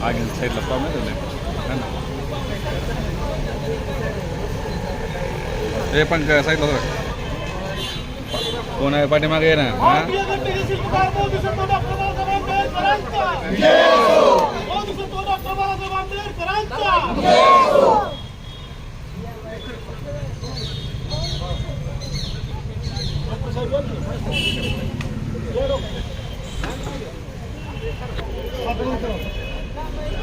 मागे साईडला प्रॉब्लेम आहे ना हे पण साईडला बघा. कोण आहे पाठीमागे ये ना हा? भारतीय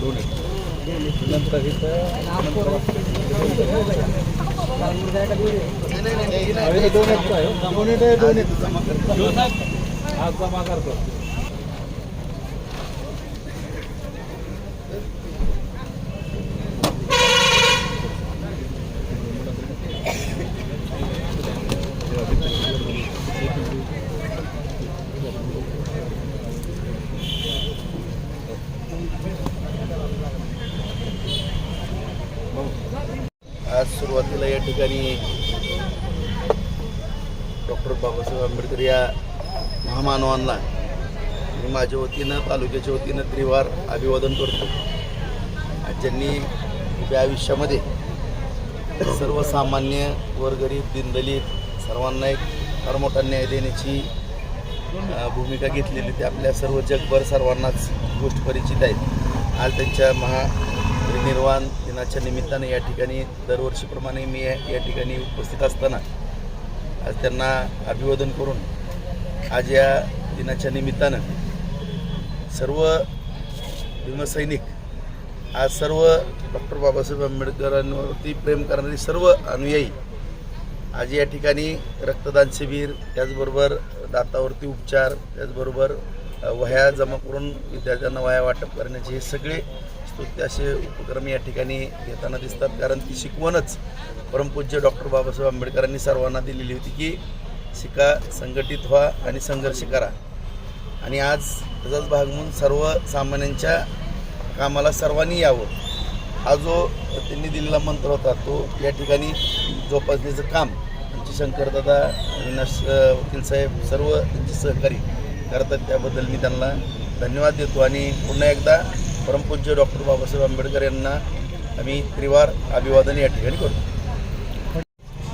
दोन मोदी संतो दोन एक आंबेडकरांचा मोदी दोन एक बाबासाहेब आंबेडकरांचा आज सुरुवातीला या ठिकाणी डॉक्टर बाबासाहेब आंबेडकर या महामानवांना मी माझ्या वतीनं तालुक्याच्या वतीनं त्रिवार अभिवादन करतो. ज्यांनी उभ्या आयुष्यामध्ये सर्वसामान्य वरगरीब दिनदलित सर्वांना एक फार मोठा न्याय देण्याची भूमिका घेतलेली ते आपल्या सर्व जगभर सर्वांनाच गोष्ट परिचित आहेत आज त्यांच्या महा निर्वाण दिनाच्या निमित्ताने या ठिकाणी दरवर्षीप्रमाणे मी या ठिकाणी उपस्थित असताना आज त्यांना अभिवादन करून आज या दिनाच्या निमित्तानं सर्व भीमसैनिक आज सर्व डॉक्टर बाबासाहेब आंबेडकरांवरती प्रेम करणारी सर्व अनुयायी आज या ठिकाणी रक्तदान शिबिर त्याचबरोबर दातावरती उपचार त्याचबरोबर वह्या जमा करून विद्यार्थ्यांना वह्या वाटप करण्याचे हे सगळे स्तुत्य असे उपक्रम या ठिकाणी घेताना दिसतात. कारण ती शिकवणच परमपूज्य डॉक्टर बाबासाहेब आंबेडकरांनी सर्वांना दिलेली होती की शिका संघटित व्हा आणि संघर्ष करा. आणि आज त्याचाच भाग म्हणून सर्वसामान्यांच्या कामाला सर्वांनी यावं. हा जो त्यांनी दिलेला मंत्र होता तो या ठिकाणी जोपासण्याचं काम आमचे शंकरदादा अविनाश वकील साहेब सर्व त्यांचे सहकारी करतात. त्याबद्दल मी त्यांना धन्यवाद देतो. आणि पुन्हा एकदा परमपूज्य डॉक्टर बाबासाहेब आंबेडकर यांना आम्ही त्रिवार अभिवादन या ठिकाणी करतो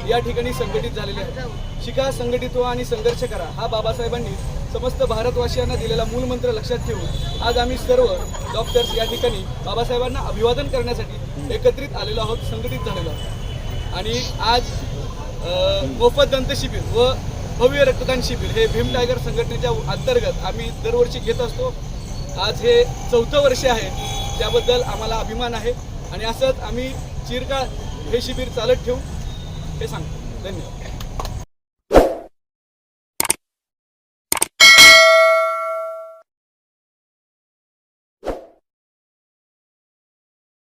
या ठिकाणी संघटित झालेले आहेत शिका संघटित व्हा आणि संघर्ष करा हा बाबासाहेबांनी समस्त भारतवासियांना दिलेला मूलमंत्र लक्षात ठेवून आज आम्ही सर्व डॉक्टर्स या ठिकाणी बाबासाहेबांना अभिवादन करण्यासाठी एकत्रित आलेलो आहोत संघटित झालेलो आहोत. आणि आज मोफत दंत शिबिर व भव्य रक्तदान शिबिर हे भीम टायगर संघटनेच्या अंतर्गत आम्ही दरवर्षी घेत असतो. आज हे चौथं वर्ष आहे. त्याबद्दल आम्हाला अभिमान आहे. आणि असंच आम्ही चिरकाळ हे शिबिर चालत ठेवू. हे सांगतो. धन्यवाद.